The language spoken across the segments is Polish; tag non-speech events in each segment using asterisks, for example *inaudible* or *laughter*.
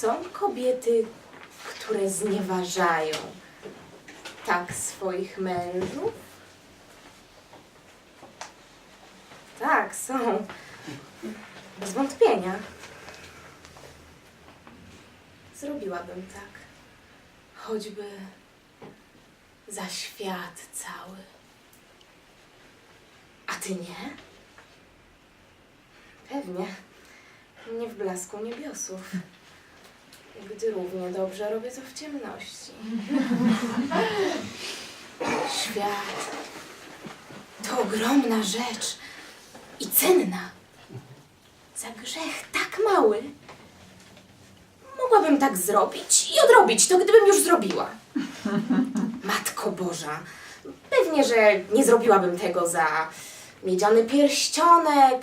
Są kobiety, które znieważają tak swoich mężów? Tak, są. Bez wątpienia. Zrobiłabym tak. Choćby za świat cały. A ty nie? Pewnie. Nie w blasku niebiosów. Gdy równie dobrze robię to w ciemności. *laughs* Świat to ogromna rzecz i cenna. Za grzech tak mały. Mogłabym tak zrobić i odrobić to, gdybym już zrobiła. Matko Boża, pewnie, że nie zrobiłabym tego za miedziany pierścionek,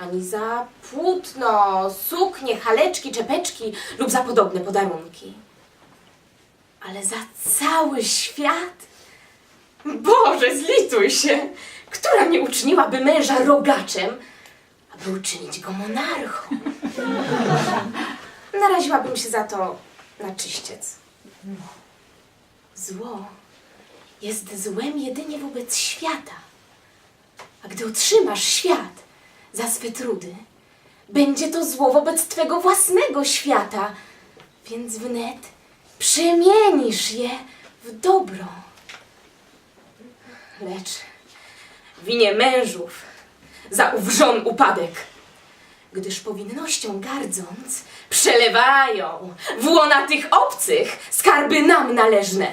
ani za płótno, suknie, haleczki, czepeczki lub za podobne podarunki. Ale za cały świat? Boże, zlituj się! Która nie uczyniłaby męża rogaczem, aby uczynić go monarchą? *laughs* Naraziłabym się za to na czyściec. Zło jest złem jedynie wobec świata. A gdy otrzymasz świat za swe trudy, będzie to zło wobec twego własnego świata, więc wnet przemienisz je w dobro. Lecz winie mężów za ów żon upadek, gdyż powinnością gardząc przelewają w łona tych obcych skarby nam należne.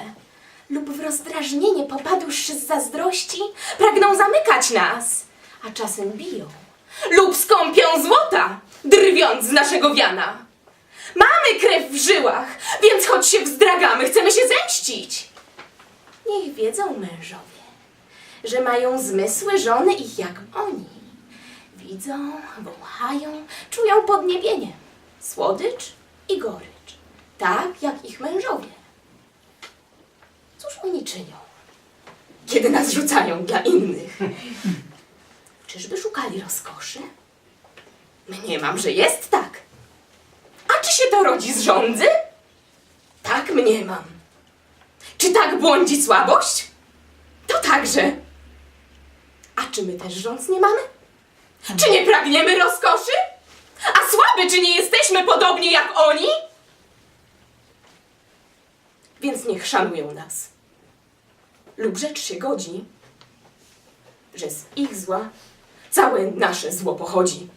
Lub w rozdrażnienie popadłszy z zazdrości pragną zamykać nas, a czasem biją lub skąpią złota, drwiąc z naszego wiana. Mamy krew w żyłach, więc choć się wzdragamy, chcemy się zemścić. Niech wiedzą mężowie, że mają zmysły żony ich jak oni. Widzą, wąchają, czują podniebienie, słodycz i gorycz, tak jak ich mężowie. Cóż oni czynią, kiedy nas rzucają dla innych? *laughs* Czyżby szukali rozkoszy? Mniemam, że jest tak. A czy się to rodzi z rządzy? Tak mniemam. Czy tak błądzi słabość? To także. A czy my też rządz nie mamy? Czy nie pragniemy rozkoszy? A słaby, czy nie jesteśmy podobni jak oni? Więc niech szanują nas. Lub rzecz się godzi, że z ich zła całe nasze zło pochodzi.